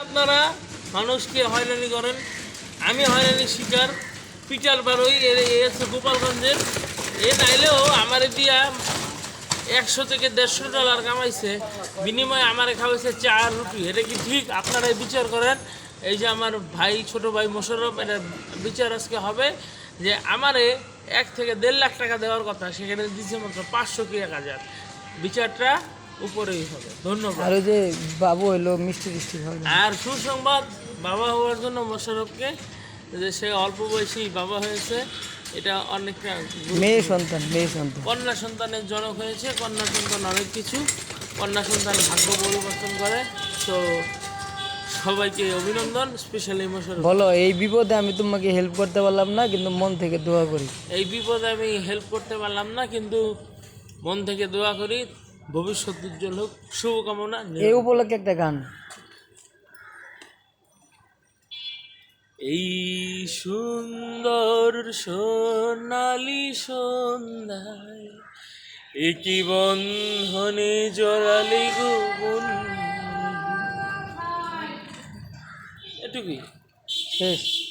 আপনারা মানুষকে হয়রানি করেন। আমি হয়রানি শিকার। পিটার বারোই এর এসে গোপালগঞ্জের। এ নাইলেও আমার দিয়া একশো থেকে দেড়শো ডলার কামাইছে। বিনিময়ে আমার খাওয়াইছে চার রুপি। এটা কি ঠিক? আপনারাই বিচার করেন। এই যে আমার ভাই, ছোট ভাই মোশারফ এটা বিচার আজকে হবে যে আমারে এক থেকে দেড় লাখ টাকা দেওয়ার কথা। সেখানে দিচ্ছে মাত্র পাঁচশো কি এক হাজার। বিচারটা উপরেই হবে। ধন্যবাদ। আর যে বাবু হইল মিষ্টি খাওয়াই না। আর সুসংবাদ বাবা হওয়ার জন্য মোশারফকে যে সে অল্প বয়সী বাবা হয়েছে এটা অনেকটা মেয়ে সন্তান মেয়ে সন্তান। কন্যা সন্তানের জনক হয়েছে কন্যা সন্তান অনেক কিছু। কন্যা সন্তান ভাগ্য পরিবর্তন করে তো সবাইকে অভিনন্দন স্পেশালি মোশারফ। বলো এই বিপদে আমি তোমাকে হেল্প করতে পারলাম না কিন্তু মন থেকে দোয়া করি। এই বিপদে আমি হেল্প করতে পারলাম না কিন্তু মন থেকে দোয়া করি ভবিষ্যৎ উজ্জ্বল হোক শুভকামনা এই উপলক্ষে একটা গান। এই সুন্দর সোনালি সন্ধ্যায় একই বন্ধনে জড়ালি গোপন। এটুকুই। শেষ।